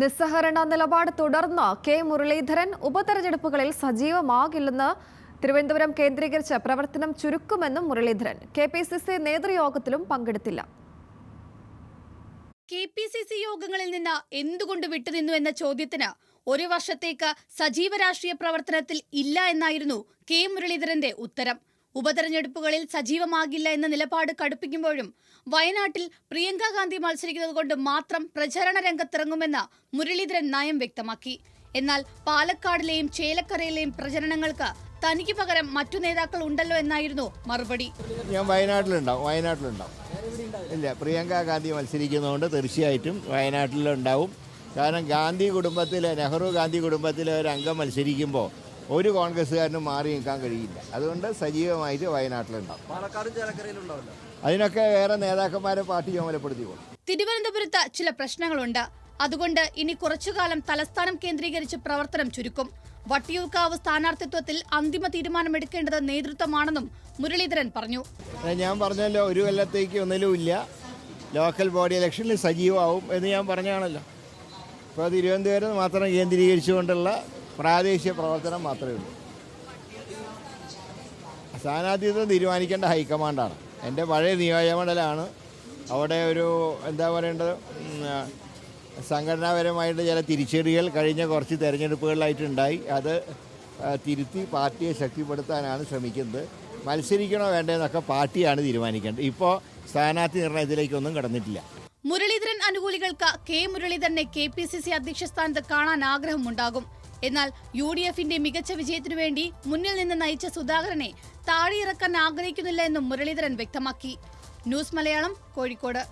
നിസ്സഹരണ നിലപാട് തുടർന്ന് കെ മുരളീധരൻ ഉപതെരഞ്ഞെടുപ്പുകളിൽ സജീവമാകില്ലെന്ന് തിരുവനന്തപുരം കേന്ദ്രീകരിച്ച് പ്രവർത്തനം ചുരുക്കുമെന്നും Muraleedharan. K P C C നേതൃയോഗത്തിലും പങ്കെടുത്തില്ല. കെ പി സി സി യോഗങ്ങളിൽ നിന്ന് എന്തുകൊണ്ട് വിട്ടുനിന്നു എന്ന ചോദ്യത്തിന് ഒരു വർഷത്തേക്ക് സജീവ രാഷ്ട്രീയ പ്രവർത്തനത്തിൽ ഇല്ല എന്നായിരുന്നു കെ മുരളീധരന്റെ ഉത്തരം. ഉപതെരഞ്ഞെടുപ്പുകളിൽ സജീവമാകില്ല എന്ന നിലപാട് കടുപ്പിക്കുമ്പോഴും വയനാട്ടിൽ പ്രിയങ്ക ഗാന്ധി മത്സരിക്കുന്നത് കൊണ്ട് മാത്രം പ്രചരണ രംഗത്തിറങ്ങുമെന്ന് മുരളീധരൻ നയം വ്യക്തമാക്കി. എന്നാൽ പാലക്കാടിലെയും ചേലക്കരയിലെയും പ്രചരണങ്ങൾക്ക് തനിക്ക് പകരം മറ്റു നേതാക്കൾ ഉണ്ടല്ലോ എന്നായിരുന്നു മറുപടി. ഞാൻ വയനാട്ടിലുണ്ടാവും വയനാട്ടിലുണ്ടാവും. ഇല്ല പ്രിയങ്ക ഗാന്ധി മത്സരിക്കുന്നതുകൊണ്ട് തീർച്ചയായിട്ടും വയനാട്ടിലുണ്ടാവും. കാരണം ഗാന്ധി കുടുംബത്തിലെ നെഹ്റു ഗാന്ധി കുടുംബത്തിലെ ഒരു അംഗം മത്സരിക്കുമ്പോൾ ഒരു കോൺഗ്രസ്സുകാരനും മാറി നിൽക്കാൻ കഴിയില്ല. അതുകൊണ്ട് സജീവമായിട്ട് വയനാട്ടിലുണ്ടാവും. പാലക്കാടും ചേലക്കരയിലും ഉണ്ടാവില്ല. അതിനൊക്കെ വേറെ നേതാക്കന്മാരെ പാർട്ടി ചുമതലപ്പെടുത്തിക്കോളും തിരുവനന്തപുരത്ത് ചില പ്രശ്നങ്ങളുണ്ട്. അതുകൊണ്ട് ഇനി കുറച്ചുകാലം തലസ്ഥാനം കേന്ദ്രീകരിച്ച് പ്രവർത്തനം ചുരുക്കും. വട്ടിയൂർക്കാവ് സ്ഥാനാർത്ഥിത്വത്തിൽ അന്തിമ തീരുമാനമെടുക്കേണ്ടത് നേതൃത്വമാണെന്നും മുരളീധരൻ പറഞ്ഞു. ഞാൻ പറഞ്ഞല്ലോ ഒരു കൊല്ലത്തേക്ക് ഒന്നിലും ഇല്ല. ലോക്കൽ ബോഡി ഇലക്ഷനിൽ സജീവമാവും എന്ന് ഞാൻ പറഞ്ഞാണല്ലോ. ഇപ്പോൾ തിരുവനന്തപുരം മാത്രം കേന്ദ്രീകരിച്ചുകൊണ്ടുള്ള പ്രാദേശിക പ്രവർത്തനം മാത്രമേ ഉള്ളൂ. സ്ഥാനാർത്ഥിത്വം തീരുമാനിക്കേണ്ട ഹൈക്കമാൻഡാണ്. എന്റെ പഴയ നിയോജകമണ്ഡലമാണ് അവിടെ ഒരു എന്താ പറയേണ്ടത്? സംഘടനാപരമായിട്ട് ചില തിരിച്ചടികൾ കഴിഞ്ഞ കുറച്ച് തിരഞ്ഞെടുപ്പുകളിലായിട്ടുണ്ടായി. അത് തിരുത്തി പാർട്ടിയെ ശക്തിപ്പെടുത്താനാണ് ശ്രമിക്കുന്നത്. മത്സരിക്കണോ വേണ്ടതെന്നൊക്കെ പാർട്ടിയാണ് തീരുമാനിക്കേണ്ടത്. ഇപ്പോൾ സ്ഥാനാർത്ഥി നിർണയത്തിലേക്കൊന്നും കടന്നിട്ടില്ല. മുരളീധരൻ അനുകൂലികൾക്ക് കെ മുരളീധരനെ കെ പി സി സി അധ്യക്ഷ സ്ഥാനത്ത് കാണാൻ ആഗ്രഹമുണ്ടാകും. എന്നാൽ യു ഡി എഫിന്റെ മികച്ച വിജയത്തിനു വേണ്ടി മുന്നിൽ നിന്ന് നയിച്ച സുധാകരനെ താഴെയിറക്കാൻ ആഗ്രഹിക്കുന്നില്ല എന്നും മുരളീധരൻ വ്യക്തമാക്കി. ന്യൂസ് മലയാളം കോഴിക്കോട്.